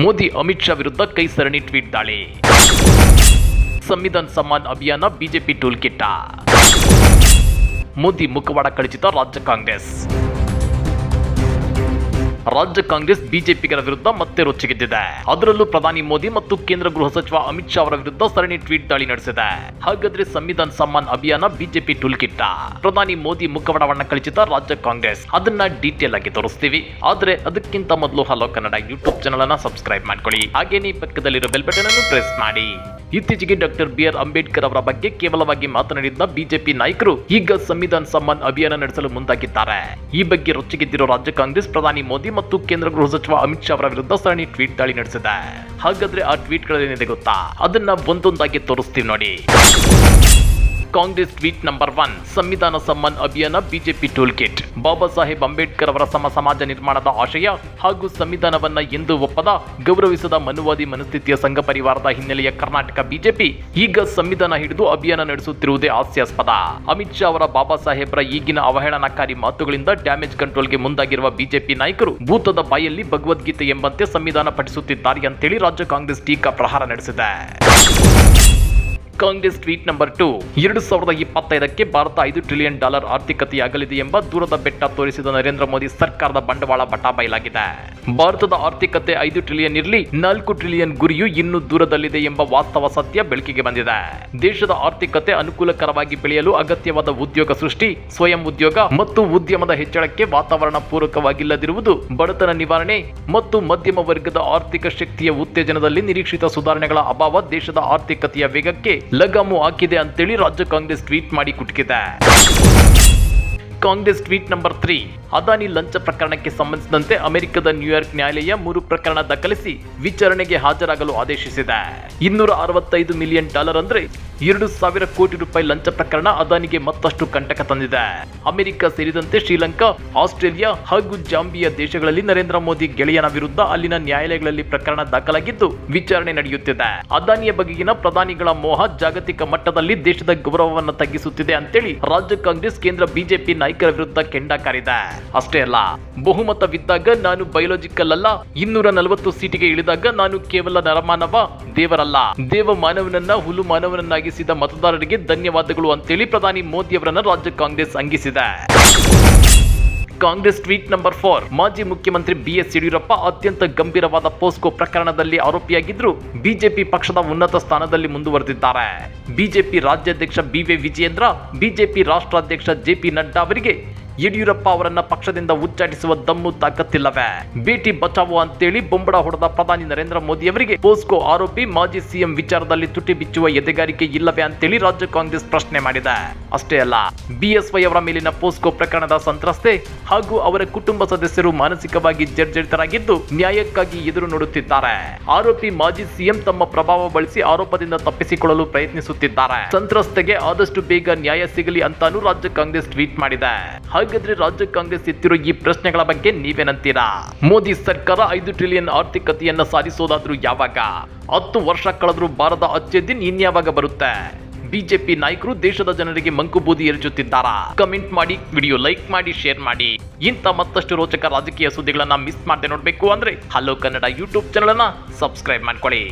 ಮೋದಿ, ಅಮಿತ್ ಶಾ ವಿರುದ್ಧ ಕೈ ಸರಣಿ ಟ್ವೀಟ್ ದಾಳಿ. ಸಂವಿಧಾನ ಸಮ್ಮಾನ್ ಅಭಿಯಾನ ಬಿಜೆಪಿ ಟೂಲ್ ಕಿಟ್ಟ ಮೋದಿ ಮುಖವಾಡ ಕಳಚಿತ ರಾಜ್ಯ ಕಾಂಗ್ರೆಸ್. ರಾಜ್ಯ ಕಾಂಗ್ರೆಸ್ ಬಿಜೆಪಿಗರ ವಿರುದ್ಧ ಮತ್ತೆ ರೊಚ್ಚಿಗೆದ್ದಿದೆ. ಅದರಲ್ಲೂ ಪ್ರಧಾನಿ ಮೋದಿ ಮತ್ತು ಕೇಂದ್ರ ಗೃಹ ಸಚಿವ ಅಮಿತ್ ಶಾ ಅವರ ವಿರುದ್ಧ ಸರಣಿ ಟ್ವೀಟ್ ದಾಳಿ ನಡೆಸಿದೆ. ಹಾಗಾದ್ರೆ ಸಂವಿಧಾನ ಸಮ್ಮಾನ್ ಅಭಿಯಾನ ಬಿಜೆಪಿ ಟುಲ್ಕಿಟ್ಟ? ಪ್ರಧಾನಿ ಮೋದಿ ಮುಖವಾಡವನ್ನ ಕಳಿಸಿದ ರಾಜ್ಯ ಕಾಂಗ್ರೆಸ್. ಅದನ್ನ ಡೀಟೇಲ್ ಆಗಿ ತೋರಿಸ್ತೀವಿ. ಆದ್ರೆ ಅದಕ್ಕಿಂತ ಮೊದಲು ಹಲೋ ಕನ್ನಡ ಯೂಟ್ಯೂಬ್ ಚಾನಲ್ ಅನ್ನ ಸಬ್ಸ್ಕ್ರೈಬ್ ಮಾಡ್ಕೊಳ್ಳಿ. ಹಾಗೇನೇ ಪಕ್ಕದಲ್ಲಿರೋ ಬೆಲ್ ಬಟನ್ ಅನ್ನು ಪ್ರೆಸ್ ಮಾಡಿ. ಇತ್ತೀಚೆಗೆ ಡಾಕ್ಟರ್ ಬಿ ಆರ್ ಅಂಬೇಡ್ಕರ್ ಅವರ ಬಗ್ಗೆ ಕೇವಲವಾಗಿ ಮಾತನಾಡಿದ್ದ ಬಿಜೆಪಿ ನಾಯಕರು ಈಗ ಸಂವಿಧಾನ ಸಮ್ಮಾನ್ ಅಭಿಯಾನ ನಡೆಸಲು ಮುಂದಾಗಿದ್ದಾರೆ. ಈ ಬಗ್ಗೆ ರೊಚ್ಚಿಗೆದ್ದಿರೋ ರಾಜ್ಯ ಕಾಂಗ್ರೆಸ್ ಪ್ರಧಾನಿ ಮೋದಿ ಮತ್ತು ಕೇಂದ್ರ ಗೃಹ ಸಚಿವ ಅಮಿತ್ ಶಾ ಅವರ ವಿರುದ್ಧ ಸರಣಿ ಟ್ವೀಟ್ ದಾಳಿ ನಡೆಸಿದೆ. ಹಾಗಾದ್ರೆ ಆ ಟ್ವೀಟ್ಗಳೇನಿದೆ ಗೊತ್ತಾ? ಅದನ್ನ ಒಂದೊಂದಾಗಿ ತೋರಿಸ್ತೀವಿ ನೋಡಿ. Congress tweet number one, Samvidhan Samman Abhiyan BJP tool kit Baba Saheb Ambedkar ಅವರ ಸಮ ಸಮಾಜ ನಿರ್ಮಾಣದ ಆಶಯ ಹಾಗೂ ಸಂವಿಧಾನವನ್ನ ಎಂದು ಒಪ್ಪದ ಗೌರವಿಸದ ಮನುವಾದಿ ಮನಸ್ಥಿತಿಯ ಸಂಘ ಪರಿವಾರದ ಹಿನ್ನೆಲೆಯ ಕರ್ನಾಟಕ ಬಿಜೆಪಿ ಈಗ ಸಂವಿಧಾನ ಹಿಡಿದು ಅಭಿಯಾನ ನಡೆಸುತ್ತಿರುವುದೇ ಹಾಸ್ಯಾಸ್ಪದ. ಅಮಿತ್ ಶಾ ಅವರ ಬಾಬಾ ಸಾಹೇಬ್ರ ಈಗಿನ ಅವಹೇಳನಕಾರಿ ಮಾತುಗಳಿಂದ ಡ್ಯಾಮೇಜ್ ಕಂಟ್ರೋಲ್ಗೆ ಮುಂದಾಗಿರುವ ಬಿಜೆಪಿ ನಾಯಕರು ಭೂತದ ಬಾಯಲ್ಲಿ ಭಗವದ್ಗೀತೆ ಎಂಬಂತೆ ಸಂವಿಧಾನ ಪಠಿಸುತ್ತಿದ್ದಾರೆ ಅಂತೇಳಿ ರಾಜ್ಯ ಕಾಂಗ್ರೆಸ್ ಟೀಕಾ ಪ್ರಹಾರ ನಡೆಸಿದೆ. Congress tweet number two. ಎರಡು ಸಾವಿರದ ಇಪ್ಪತ್ತೈದಕ್ಕೆ ಭಾರತ ಐದು ಟ್ರಿಲಿಯನ್ ಡಾಲರ್ ಆರ್ಥಿಕತೆಯಾಗಲಿದೆ ಎಂಬ ದೂರದ ಬೆಟ್ಟ ತೋರಿಸಿದ ನರೇಂದ್ರ ಮೋದಿ ಸರ್ಕಾರದ ಬಂಡವಾಳ ಬಟಾಬೈಲಾಗಿದೆ ಭಾರತದ ಆರ್ಥಿಕತೆ ಐದು ಟ್ರಿಲಿಯನ್ ಇರಲಿ, ನಾಲ್ಕು ಟ್ರಿಲಿಯನ್ ಗುರಿಯು ಇನ್ನೂ ದೂರದಲ್ಲಿದೆ ಎಂಬ ವಾಸ್ತವ ಸತ್ಯ ಬೆಳಕಿಗೆ ಬಂದಿದೆ. ದೇಶದ ಆರ್ಥಿಕತೆ ಅನುಕೂಲಕರವಾಗಿ ಬೆಳೆಯಲು ಅಗತ್ಯವಾದ ಉದ್ಯೋಗ ಸೃಷ್ಟಿ, ಸ್ವಯಂ ಉದ್ಯೋಗ ಮತ್ತು ಉದ್ಯಮದ ಹೆಚ್ಚಳಕ್ಕೆ ವಾತಾವರಣ ಪೂರಕವಾಗಿಲ್ಲದಿರುವುದು ಬಡತನ ನಿವಾರಣೆ ಮತ್ತು ಮಧ್ಯಮ ವರ್ಗದ ಆರ್ಥಿಕ ಶಕ್ತಿಯ ಉತ್ತೇಜನದಲ್ಲಿ ನಿರೀಕ್ಷಿತ ಸುಧಾರಣೆಗಳ ಅಭಾವ ದೇಶದ ಆರ್ಥಿಕತೆಯ ವೇಗಕ್ಕೆ ಲಗಾಮು ಹಾಕಿದೆ ಅಂತೇಳಿ ರಾಜ್ಯ ಕಾಂಗ್ರೆಸ್ ಟ್ವೀಟ್ ಮಾಡಿ ಕುಟುಕಿದೆ. Congress tweet number three, Adani ಲಂಚ ಪ್ರಕರಣಕ್ಕೆ ಸಂಬಂಧಿಸಿದಂತೆ ಅಮೆರಿಕದ ನ್ಯೂಯಾರ್ಕ್ ನ್ಯಾಯಾಲಯ ಮೂರು ಪ್ರಕರಣ ದಾಖಲಿಸಿ ವಿಚಾರಣೆಗೆ ಹಾಜರಾಗಲು ಆದೇಶಿಸಿದೆ. ಇನ್ನೂರ ಅರವತ್ತೈದು ಮಿಲಿಯನ್ ಡಾಲರ್ ಅಂದ್ರೆ ಎರಡು ಸಾವಿರ ಕೋಟಿ ರೂಪಾಯಿ ಲಂಚ ಪ್ರಕರಣ ಅದಾನಿಗೆ ಮತ್ತಷ್ಟು ಕಂಟಕ ತಂದಿದೆ. ಅಮೆರಿಕ ಸೇರಿದಂತೆ ಶ್ರೀಲಂಕಾ, ಆಸ್ಟ್ರೇಲಿಯಾ ಹಾಗೂ ಜಾಂಬಿಯಾ ದೇಶಗಳಲ್ಲಿ ನರೇಂದ್ರ ಮೋದಿ ಗೆಳೆಯನ ವಿರುದ್ಧ ಅಲ್ಲಿನ ನ್ಯಾಯಾಲಯಗಳಲ್ಲಿ ಪ್ರಕರಣ ದಾಖಲಾಗಿದ್ದು ವಿಚಾರಣೆ ನಡೆಯುತ್ತಿದೆ. ಅದಾನಿಯ ಬಗೆಗಿನ ಪ್ರಧಾನಿಗಳ ಮೋಹ ಜಾಗತಿಕ ಮಟ್ಟದಲ್ಲಿ ದೇಶದ ಗೌರವವನ್ನು ತಗ್ಗಿಸುತ್ತಿದೆ ಅಂತೇಳಿ ರಾಜ್ಯ ಕಾಂಗ್ರೆಸ್ ಕೇಂದ್ರ ಬಿಜೆಪಿ ನಾಯಕರ ವಿರುದ್ಧ ಕೆಂಡ ಕಾರಿದೆ. ಅಷ್ಟೇ ಅಲ್ಲ, ಬಹುಮತವಿದ್ದಾಗ ನಾನು ಬಯೋಲಾಜಿಕಲ್ ಅಲ್ಲ, ಇನ್ನೂರ ನಲವತ್ತು ಸೀಟಿಗೆ ಇಳಿದಾಗ ನಾನು ಕೇವಲ ನರಮಾನವ ದೇವರಲ್ಲ. ದೇವ ಮಾನವನನ್ನ ಹುಲು ಮಾನವನನ್ನಾಗಿಸಿದ ಮತದಾರರಿಗೆ ಧನ್ಯವಾದಗಳು ಅಂತೇಳಿ ಪ್ರಧಾನಿ ಮೋದಿ ಅವರನ್ನು ರಾಜ್ಯ ಕಾಂಗ್ರೆಸ್ ಅಂಗಿಸಿದೆ. ಕಾಂಗ್ರೆಸ್ ಟ್ವೀಟ್ ನಂಬರ್ ಫೋರ್, ಮಾಜಿ ಮುಖ್ಯಮಂತ್ರಿ ಬಿಎಸ್ ಯಡಿಯೂರಪ್ಪ ಅತ್ಯಂತ ಗಂಭೀರವಾದ ಪೋಸ್ಕೋ ಪ್ರಕರಣದಲ್ಲಿ ಆರೋಪಿಯಾಗಿದ್ದರು ಬಿಜೆಪಿ ಪಕ್ಷದ ಉನ್ನತ ಸ್ಥಾನದಲ್ಲಿ ಮುಂದುವರೆದಿದ್ದಾರೆ. ಬಿಜೆಪಿ ರಾಜ್ಯಾಧ್ಯಕ್ಷ ಬಿವಿ ವಿಜಯೇಂದ್ರ, ಬಿಜೆಪಿ ರಾಷ್ಟ್ರಾಧ್ಯಕ್ಷ ಜೆಪಿ ನಡ್ಡಾ ಅವರಿಗೆ ಯಡಿಯೂರಪ್ಪ ಅವರನ್ನ ಪಕ್ಷದಿಂದ ಉಚ್ಚಾಟಿಸುವ ದಮ್ಮು ತಾಕತ್ತಿಲ್ಲವೇ? ಬೇಟಿ ಬಚಾವೋ ಅಂತೇಳಿ ಬೊಂಬಡ ಹೊಡೆದ ಪ್ರಧಾನಿ ನರೇಂದ್ರ ಮೋದಿ ಅವರಿಗೆ ಪೋಸ್ಕೋ ಆರೋಪಿ ಮಾಜಿ ಸಿಎಂ ವಿಚಾರದಲ್ಲಿ ತುಟಿ ಬಿಚ್ಚುವ ಎದೆಗಾರಿಕೆ ಇಲ್ಲವೇ ಅಂತೇಳಿ ರಾಜ್ಯ ಕಾಂಗ್ರೆಸ್ ಪ್ರಶ್ನೆ ಮಾಡಿದೆ. ಅಷ್ಟೇ ಅಲ್ಲ ಬಿಎಸ್ವೈ ಅವರ ಮೇಲಿನ ಪೋಸ್ಕೋ ಪ್ರಕರಣದ ಸಂತ್ರಸ್ತೆ ಹಾಗೂ ಅವರ ಕುಟುಂಬ ಸದಸ್ಯರು ಮಾನಸಿಕವಾಗಿ ಜರ್ಜರಿತರಾಗಿದ್ದು ನ್ಯಾಯಕ್ಕಾಗಿ ಎದುರು ನೋಡುತ್ತಿದ್ದಾರೆ. ಆರೋಪಿ ಮಾಜಿ ಸಿಎಂ ತಮ್ಮ ಪ್ರಭಾವ ಬಳಸಿ ಆರೋಪದಿಂದ ತಪ್ಪಿಸಿಕೊಳ್ಳಲು ಪ್ರಯತ್ನಿಸುತ್ತಿದ್ದಾರೆ. ಸಂತ್ರಸ್ತೆಗೆ ಆದಷ್ಟು ಬೇಗ ನ್ಯಾಯ ಸಿಗಲಿ ಅಂತಾನು ರಾಜ್ಯ ಕಾಂಗ್ರೆಸ್ ಟ್ವೀಟ್ ಮಾಡಿದೆ. ಹಾಗಾದ್ರೆ ರಾಜ್ಯ ಕಾಂಗ್ರೆಸ್ ಎತ್ತಿರೋ ಈ ಪ್ರಶ್ನೆಗಳ ಬಗ್ಗೆ ನೀವೇನಂತೀರಾ? ಮೋದಿ ಸರ್ಕಾರ ಐದು ಟ್ರಿಲಿಯನ್ ಆರ್ಥಿಕತೆಯನ್ನ ಸಾಧಿಸೋದಾದ್ರೂ ಯಾವಾಗ? ಹತ್ತು ವರ್ಷ ಕಳೆದ್ರೂ ಬಾರದ ಅಚ್ಚೆದಿನ್ ಇನ್ಯಾವಾಗ ಬರುತ್ತೆ? ಬಿಜೆಪಿ ನಾಯಕರು ದೇಶದ ಜನರಿಗೆ ಮಂಕುಬೂದಿ ಎರಚುತ್ತಿದ್ದಾರಾ? ಕಮೆಂಟ್ ಮಾಡಿ, ವಿಡಿಯೋ ಲೈಕ್ ಮಾಡಿ, ಶೇರ್ ಮಾಡಿ. ಇಂಥ ಮತ್ತಷ್ಟು ರೋಚಕ ರಾಜಕೀಯ ಸುದ್ದಿಗಳನ್ನ ಮಿಸ್ ಮಾಡದೆ ನೋಡ್ಬೇಕು ಅಂದ್ರೆ ಹಲೋ ಕನ್ನಡ ಯೂಟ್ಯೂಬ್ ಚಾನಲ್ ಅನ್ನ ಸಬ್ಸ್ಕ್ರೈಬ್ ಮಾಡ್ಕೊಳ್ಳಿ.